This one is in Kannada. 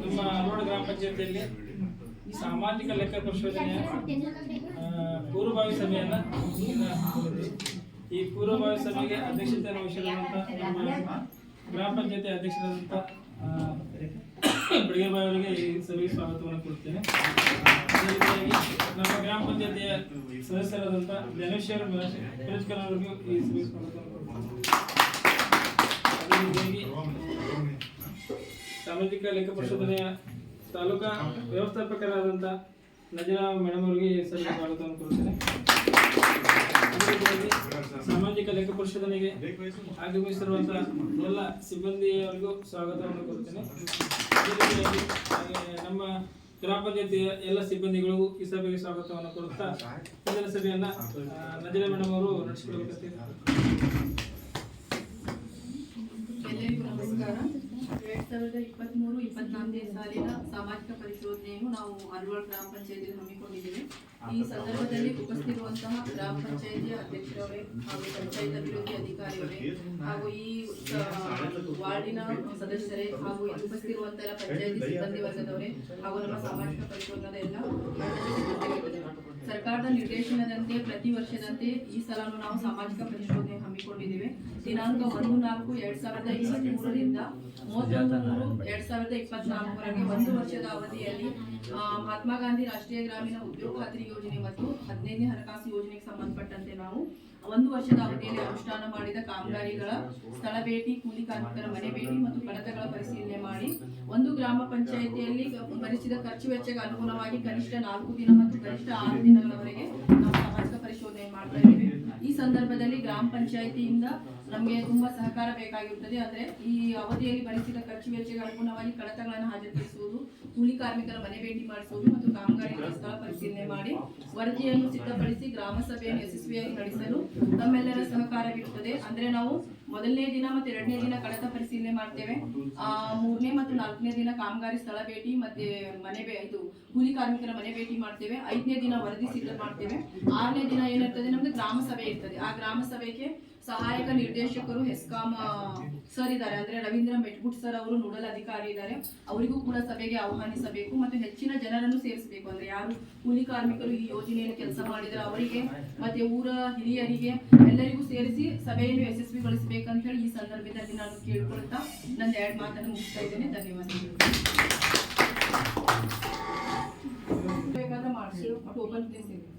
ನಮ್ಮ ಅರೋಡ ಗ್ರಾಮ ಪಂಚಾಯತಿಯಲ್ಲಿ ಸಾಮಾಜಿಕ ಲೆಕ್ಕ ಪರಿಶೋಧನೆಯ ಪೂರ್ವಭಾವಿ ಸಭೆಯನ್ನ ಈ ಪೂರ್ವಭಾವಿ ಸಭೆಗೆ ಅಧ್ಯಕ್ಷತೆ ವಹಿಸಿರುವಂತಹ ನಮ್ಮ ಗ್ರಾಮ ಪಂಚಾಯತಿ ಅಧ್ಯಕ್ಷರಾದಂಥ ಬಡಿಗೇರ್ಬಾಯಿ ಅವರಿಗೆ ಈ ಸಭೆಗೆ ಸ್ವಾಗತವನ್ನು ಕೊಡ್ತೇನೆ. ನಮ್ಮ ಗ್ರಾಮ ಪಂಚಾಯತಿಯ ಸದಸ್ಯರಾದಂಥ ಧನೇಶ್ವರ ಪಿರಜ್ಕರ್ ಅವರಿಗೂ ಈ ಸಭೆಗೆ ಸ್ವಾಗತವನ್ನು ಕೊಡ್ತೇನೆ. ಸಾಮಾಜಿಕ ಲೆಕ್ಕ ಪರಿಶೋಧನೆಯ ತಾಲೂಕಾ ವ್ಯವಸ್ಥಾಪಕರಾದಂಥ ನಜರಾ ಮೇಡಮ್ ಅವರಿಗೆ ಸಭೆಗೆ ಸ್ವಾಗತವನ್ನು ಕೊಡ್ತೇನೆ ಸಾಮಾಜಿಕ ಲೆಕ್ಕ ಪರಿಶೋಧನೆಗೆ ಆಗಮಿಸಿರುವಂತಹ ಎಲ್ಲ ಸಿಬ್ಬಂದಿಯವರಿಗೂ ಸ್ವಾಗತವನ್ನು ಕೊಡುತ್ತೇನೆ ನಮ್ಮ ಗ್ರಾಮ ಪಂಚಾಯತಿಯ ಎಲ್ಲ ಸಿಬ್ಬಂದಿಗಳಿಗೂ ಈ ಸಭೆಗೆ ಸ್ವಾಗತವನ್ನು ಕೊಡುತ್ತಾ ಇಂದಿನ ಸಭೆಯನ್ನ ನಜರಾ ಮೇಡಮ್ ಅವರು ನಡೆಸಿಕೊಡಬೇಕಂತ ಎಲ್ಲರಿಗೂ ನಮಸ್ಕಾರ. ಎರಡ್ ಸಾವಿರದ ಇಪ್ಪತ್ಮೂರು ಇಪ್ಪತ್ನಾಲ್ಕನೇ ಸಾಲಿನ ಸಾಮಾಜಿಕ ಪರಿಶೋಧನೆಯನ್ನು ನಾವು ಅಲ್ವಾಳ್ ಗ್ರಾಮ ಪಂಚಾಯತಿಯಲ್ಲಿ ಹಮ್ಮಿಕೊಂಡಿದ್ದೇವೆ ಈ ಸಂದರ್ಭದಲ್ಲಿ ಉಪಸ್ಥಿತಿರುವಂತಹ ಗ್ರಾಮ ಪಂಚಾಯತಿಯ ಅಧ್ಯಕ್ಷರವರೇ ಹಾಗೂ ಪಂಚಾಯತ್ ಅಭಿವೃದ್ಧಿ ಅಧಿಕಾರಿಯವರೇ ಹಾಗೂ ಈ ವಾರ್ಡಿನ ಸದಸ್ಯರೇ ಹಾಗೂ ಉಪಸ್ಥಿತಿರುವಂತಹ ಪಂಚಾಯತಿ ಸಿಬ್ಬಂದಿ ವರ್ಗದವರೇ ಹಾಗೂ ನಮ್ಮ ಸಾಮಾಜಿಕ ಪರಿಶೋಧನದ ಎಲ್ಲ. ಸರ್ಕಾರದ ನಿರ್ದೇಶನದಂತೆ ಪ್ರತಿ ವರ್ಷದಂತೆ ಈ ಸಲನೂ ನಾವು ಸಾಮಾಜಿಕ ಪರಿಶೋಧನೆ ಹಮ್ಮಿಕೊಂಡಿದ್ದೇವೆ. ದಿನಾಂಕ ಒಂದು ನಾಲ್ಕು ಎರಡ್ ಸಾವಿರದ ಇಪ್ಪತ್ಮೂರರಿಂದ ಮೂವತ್ತೊಂದು ಎರಡ್ ಸಾವಿರದ ಇಪ್ಪತ್ನಾಲ್ಕರವರೆಗೆ ಒಂದು ವರ್ಷದ ಅವಧಿಯಲ್ಲಿ ಮಹಾತ್ಮ ಗಾಂಧಿ ರಾಷ್ಟ್ರೀಯ ಗ್ರಾಮೀಣ ಉದ್ಯೋಗ ಖಾತ್ರಿ ಯೋಜನೆ ಮತ್ತು ಹದಿನೈದನೇ ಹಣಕಾಸು ಯೋಜನೆಗೆ ಸಂಬಂಧಪಟ್ಟಂತೆ ನಾವು ಒಂದು ವರ್ಷದ ಅವಧಿಯಲ್ಲಿ ಅನುಷ್ಠಾನ ಮಾಡಿದ ಕಾಮಗಾರಿಗಳ ಸ್ಥಳ ಭೇಟಿ, ಕೂಲಿ ಕಾರ್ಮಿಕರ ಮನೆ ಭೇಟಿ ಮತ್ತು ಕಡತಗಳ ಪರಿಶೀಲನೆ ಮಾಡಿ ಒಂದು ಗ್ರಾಮ ಪಂಚಾಯಿತಿಯಲ್ಲಿ ಭರಿಸಿದ ಖರ್ಚು ವೆಚ್ಚಕ್ಕೆ ಅನುಗುಣವಾಗಿ ಕನಿಷ್ಠ ನಾಲ್ಕು ದಿನ ಮತ್ತು ಗರಿಷ್ಠ ಆರು ದಿನಗಳವರೆಗೆ ನಾವು ಸಾಮಾಜಿಕ ಪರಿಶೋಧನೆ ಮಾಡ್ತಾ ಇದ್ದೀವಿ. ಈ ಸಂದರ್ಭದಲ್ಲಿ ಗ್ರಾಮ ಪಂಚಾಯಿತಿಯಿಂದ ನಮಗೆ ತುಂಬಾ ಸಹಕಾರ ಬೇಕಾಗಿರುತ್ತದೆ ಅಂದ್ರೆ ಈ ಅವಧಿಯಲ್ಲಿ ಭರಿಸಿದ ಖರ್ಚು ವೆಚ್ಚಕ್ಕೆ ಅನುಗುಣವಾಗಿ ಕಡತಗಳನ್ನು ಹಾಜರುಪಡಿಸುವುದು, ಕೂಲಿ ಕಾರ್ಮಿಕರ ಮನೆ ಭೇಟಿ ಮಾಡಿಸುವುದು ಮತ್ತು ಕಾಮಗಾರಿಗಳ ಸ್ಥಳ ಪರಿಶೀಲನೆ ಮಾಡಿ ವರದಿಯನ್ನು ಸಿದ್ಧಪಡಿಸಿ ಗ್ರಾಮ ಸಭೆಯನ್ನು ಯಶಸ್ವಿಯಾಗಿ ನಡೆಸಲು ತಮ್ಮೆಲ್ಲರ ಸಹಕಾರವಿರುತ್ತದೆ ಅಂದ್ರೆ ನಾವು ಮೊದಲನೇ ದಿನ ಮತ್ತೆ ಎರಡನೇ ದಿನ ಕಡತ ಪರಿಶೀಲನೆ ಮಾಡ್ತೇವೆ. ಆ, ಮೂರನೇ ಮತ್ತು ನಾಲ್ಕನೇ ದಿನ ಕಾಮಗಾರಿ ಸ್ಥಳ ಭೇಟಿ ಮತ್ತೆ ಮನೆ ಇದು ಕೂಲಿ ಕಾರ್ಮಿಕರ ಮನೆ ಭೇಟಿ ಮಾಡ್ತೇವೆ. ಐದನೇ ದಿನ ವರದಿ ಸಿದ್ಧ ಮಾಡ್ತೇವೆ. ಆರನೇ ದಿನ ಏನಿರ್ತದೆ? ನಮ್ದು ಗ್ರಾಮ ಸಭೆ ಇರ್ತದೆ. ಆ ಗ್ರಾಮ ಸಭೆಗೆ ಸಹಾಯಕ ನಿರ್ದೇಶಕರು ಹೆಸ್ಕಾಂ ಸರ್ ಇದ್ದಾರೆ. ಅಂದ್ರೆ ರವೀಂದ್ರ ಮೆಟ್ಗುಟ್ ಸರ್ ಅವರು ನೋಡಲ್ ಅಧಿಕಾರಿ ಇದ್ದಾರೆ. ಅವರಿಗೂ ಕೂಡ ಸಭೆಗೆ ಆಹ್ವಾನಿಸಬೇಕು ಮತ್ತು ಹೆಚ್ಚಿನ ಜನರನ್ನು ಸೇರಿಸಬೇಕು. ಅಂದ್ರೆ ಯಾರು ಕೂಲಿ ಕಾರ್ಮಿಕರು ಈ ಯೋಜನೆಯಲ್ಲಿ ಕೆಲಸ ಮಾಡಿದ್ರೆ ಅವರಿಗೆ ಮತ್ತೆ ಊರ ಹಿರಿಯರಿಗೆ ಎಲ್ಲರಿಗೂ ಸೇರಿಸಿ ಸಭೆಯನ್ನು ಯಶಸ್ವಿಗೊಳಿಸಬೇಕಂತ ಹೇಳಿ ಈ ಸಂದರ್ಭದಲ್ಲಿ ನಾನು ಕೇಳ್ಕೊಳ್ತಾ ನನ್ನ ಎರಡು ಮಾತನ್ನು ಮುಗಿಸ್ತಾ ಇದ್ದೇನೆ. ಧನ್ಯವಾದಗಳು. ಇರುತ್ತೆ.